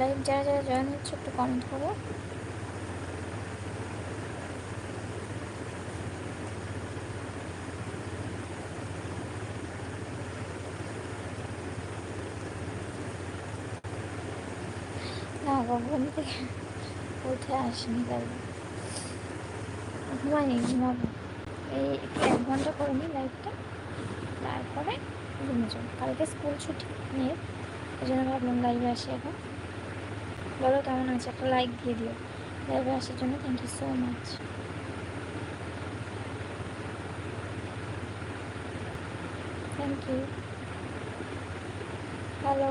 Live যারা যারা join হচ্ছে একটু কমেন্ট করো। না ঘুম থেকে উঠে আসিনি তাই। ঘুমাইনি, ঘুমাবো। এই এক ঘণ্টা করে নিই লাইভটা তারপরে ঘুমে যাব। কালকে স্কুল ছুটি নিয়ে এই জন্য ভাবলাম লাইভে আসি এখন। বলো কেমন আছে একটা লাইক দিয়ে দিও। লাইভে আসার জন্য thank you so much thank you hello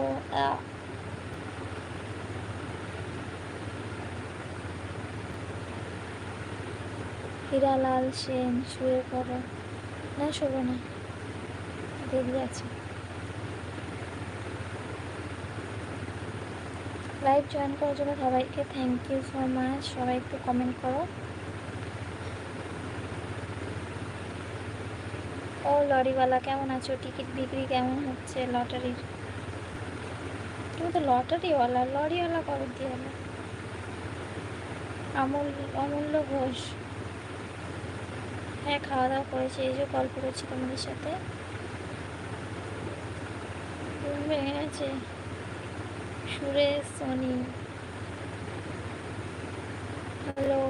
Hiralal Sen, শুয়ে পড়ো। না, শোবো না। দেরি আছে। লাইভ জয়েন করার জন্য সবাইকে থ্যাংক ইউ সো মাচ সবাই একটু কমেন্ট করো। ও, লরিওয়ালা, কেমন আছো? টিকিট বিক্রি কেমন হচ্ছে লটারির তুমি তো লটারিওয়ালা লরিওয়ালা কবে দিয়ে হলো অমূল্য ঘোষ। হ্যাঁ খাওয়া দাওয়া করেছি, এই যে গল্প করছি তোমাদের সাথে। ঘুম ভেঙে গেছে। Suresh Soni hello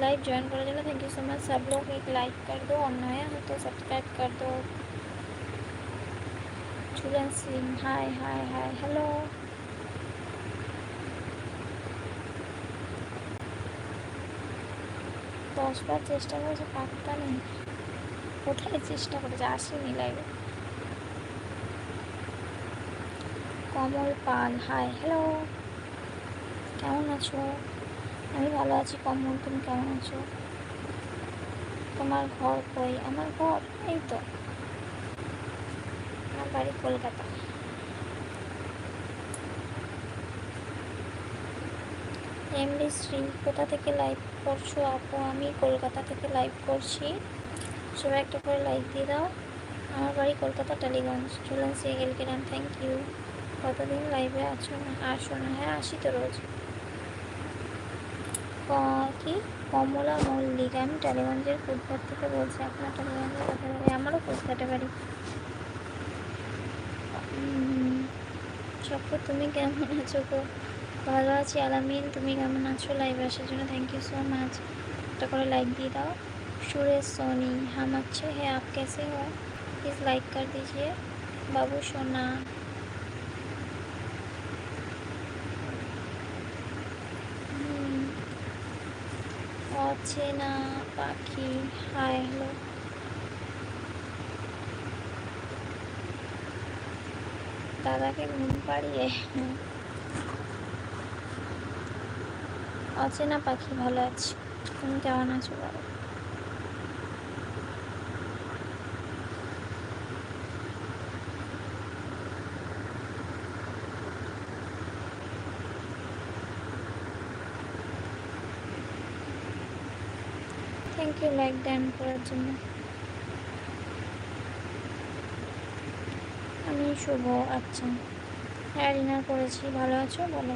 live join करो चलो थैंक यू सो मच सब लोग एक लाइक कर दो और नया हो तो सब्सक्राइब कर दो झूलन सिंह हाय हाय हाय हेलो দশবার চেষ্টা করেছে পাক্কা নেই কোথায় চেষ্টা করেছে আসেনি লাইভে কমল পাল। হাই হ্যালো কেমন আছো? আমি ভালো আছি, কমল, তুমি কেমন আছো? তোমার ঘর কই? আমার ঘর? এই তো। আমার বাড়ি কলকাতা। এমডি শ্রী কোথা থেকে লাইভ করছ আপু? আমি কলকাতা থেকে লাইভ করছি। সবাই একটা করে লাইক দিয়ে দাও। আমার বাড়ি কলকাতা, টালিগঞ্জ। চলুন সিএল কিরাম থ্যাংক ইউ কতদিন লাইভে আছো? না আসো না হ্যাঁ আসি তো রোজ। কি কমলা মল্লিক। আমি টালিগঞ্জের ফুটপাথ থেকে বলছি আপনার টালিগঞ্জের কথা বলি। আমারও ফুটপাতে পারি চক্র তুমি কেমন আছো গো? ভালো আছি, আলামিন, তুমি কেমন আছো লাইভে আসার জন্য? থ্যাংক ইউ সো মাচ একটা করে লাইক দিয়ে দাও। সুরেশ সোনি हम হ্যাঁ আপ आप कैसे প্লিজ লাইক কর দিজিয়ে। বাবু बाबू অচেনা পাখি? Hi hello. দাদাকে ঘুম পাড়িয়ে অচেনা পাখি ভালো আছে। তুমি কেমন আছো বলো থ্যাংক ইউ লাইক ডান করার জন্য আমি শুভ আচ্ছা। হ্যাঁ ডিনার করেছি। ভালো আছো? বলো।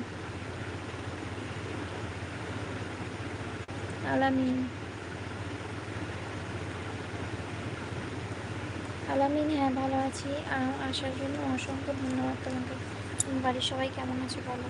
আলামিন। আলামিন হ্যাঁ ভালো আছি। আসার জন্য অসংখ্য ধন্যবাদ তোমাকে। বাড়ির সবাই কেমন আছে বলো?